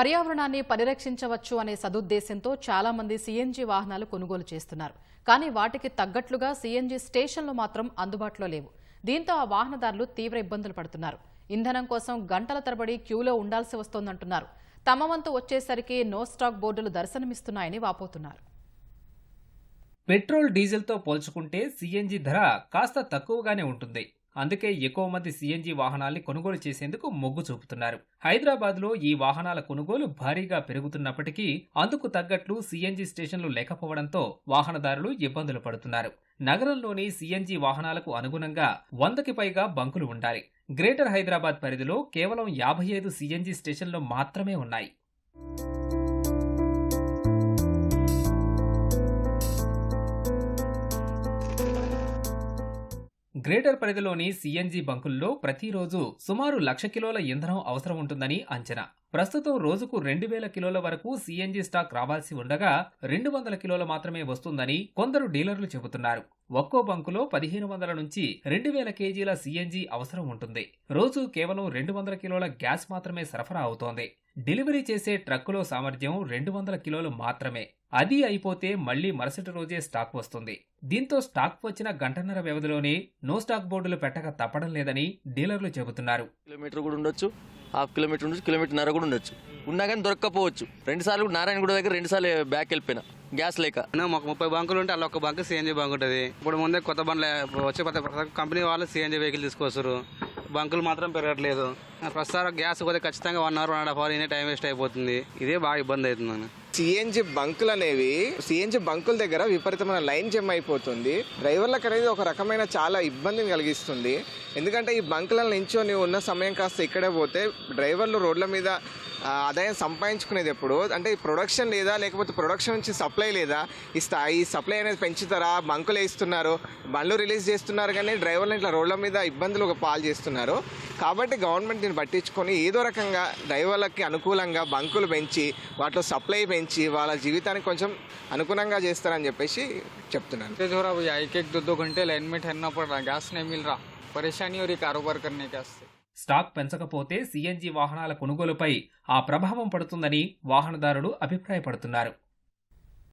పర్యావరణాన్ని పరిరక్షించవచ్చు అనే సదుద్దేశంతో చాలా మంది సీఎన్జీ వాహనాలు కొనుగోలు చేస్తున్నారు. కానీ వాటికి తగ్గట్లుగా సీఎన్జీ స్టేషన్లు మాత్రం అందుబాటులో లేవు. దీంతో ఆ వాహనదారులు తీవ్ర ఇబ్బందులు పడుతున్నారు. ఇంధనం కోసం గంటల తరబడి క్యూలో ఉండాల్సి వస్తోందంటున్నారు. తమ వంతు వచ్చేసరికి నో స్టాక్ బోర్డులు దర్శనమిస్తున్నాయని వాపోతున్నారు. పెట్రోల్ డీజిల్తో పోల్చుకుంటే సీఎన్జీ ధర కాస్త తక్కువగానే ఉంటుంది. అందుకే ఎక్కువ మంది సీఎన్జీ వాహనాల్ని కొనుగోలు చేసేందుకు మొగ్గు చూపుతున్నారు. హైదరాబాద్లో ఈ వాహనాల కొనుగోలు భారీగా పెరుగుతున్నప్పటికీ అందుకు తగ్గట్లు సీఎన్జీ స్టేషన్లు లేకపోవడంతో వాహనదారులు ఇబ్బందులు పడుతున్నారు. నగరంలోని సీఎన్జీ వాహనాలకు అనుగుణంగా వందకి పైగా బంకులు ఉండాలి. గ్రేటర్ హైదరాబాద్ పరిధిలో కేవలం యాభై ఐదు సీఎన్జీ స్టేషన్లు మాత్రమే ఉన్నాయి. గ్రేటర్ పరిధిలోని సీఎన్జీ బంకుల్లో ప్రతిరోజు సుమారు లక్ష కిలోల ఇంధనం అవసరం ఉంటుందని అంచనా. ప్రస్తుతం రోజుకు రెండు వేల కిలోల వరకు సీఎన్జీ స్టాక్ రావాల్సి ఉండగా రెండు వందల కిలోల మాత్రమే వస్తుందని కొందరు డీలర్లు చెబుతున్నారు. ఒక్కో బంకులో పదిహేను వందల నుంచి రెండు వేల కేజీల సీఎన్జీ అవసరం ఉంటుంది. రోజు కేవలం రెండు వందల కిలోల గ్యాస్ మాత్రమే సరఫరా అవుతోంది. డెలివరీ చేసే ట్రక్కులో సామర్థ్యం రెండు వందల కిలోలు మాత్రమే. అది అయిపోతే మళ్ళీ మరుసటి రోజే స్టాక్ వస్తుంది. దీంతో స్టాక్ వచ్చిన గంటన్నర వ్యవధిలోనే నో స్టాక్ బోర్డులు పెట్టక తప్పడం లేదని డీలర్లు చెబుతున్నారు. కిలోమీటర్ కూడా ఉండొచ్చు. హాఫ్ కిలోమీటర్ ఉండొచ్చు కిలోమీటర్న్నర కూడా ఉండొచ్చు. ఉన్నా కానీ దొరక్కపోవచ్చు. రెండు సార్లు నారాయణగూడ దగ్గర రెండు సార్లు బ్యాక్ వెళ్ళిపోయినా గ్యాస్ లేక. మాకు ముప్పై బంకులు ఉంటే అలా ఒక బంక్ సిఎన్జీ బంక్ ఉంటుంది. ఇప్పుడు ముందే కొత్త బండ్లు వచ్చే కొత్త కంపెనీ వాళ్ళు సిఎన్జీ వెహికల్ తీసుకొస్తారు. బంకులు మాత్రం పెరగట్లేదు. ప్రస్తుతం గ్యాస్ పోతే ఖచ్చితంగా one hour one and half hour ఇదే టైం వేస్ట్ అయిపోతుంది. ఇదే బాగా ఇబ్బంది అవుతుంది సిఎన్జి బంకులు అనేవి సిఎన్జి బంకుల దగ్గర విపరీతమైన లైన్ జమ్ అయిపోతుంది. డ్రైవర్లకు అనేది ఒక రకమైన చాలా ఇబ్బందిని కలిగిస్తుంది. ఎందుకంటే ఈ బంకులను నించొని ఉన్న సమయం కాస్త ఇక్కడే పోతే డ్రైవర్లు రోడ్ల మీద ఆదాయం సంపాదించుకునేది ఎప్పుడు అంటే ఈ ప్రొడక్షన్ లేదా లేకపోతే ప్రొడక్షన్ నుంచి సప్లై లేదా ఈ స్థా ఈ సప్లై అనేది పెంచుతారా బంకులు వేస్తున్నారు బండ్లు రిలీజ్ చేస్తున్నారు కానీ డ్రైవర్లు ఇట్లా రోడ్ల మీద ఇబ్బందులు ఒక పాలు చేస్తున్నారు కాబట్టి గవర్నమెంట్ దీన్ని పట్టించుకొని ఏదో రకంగా డ్రైవర్లకి అనుకూలంగా బంకులు పెంచి వాటిలో సప్లై పెంచి వాళ్ళ జీవితానికి కొంచెం అనుగుణంగా చేస్తారని చెప్పేసి చెప్తున్నాను तेज हो रहा भैया एक एक दो दो घंटे लाइन में ठहरना पड़ रहा है गैस नहीं मिल रहा परेशानी हो रही कारोबार करने के वास्ते స్టాక్ పెంచకపోతే సీఎన్జీ వాహనాల కొనుగోలుపై ఆ ప్రభావం పడుతుందని వాహనదారులు అభిప్రాయపడుతున్నారు.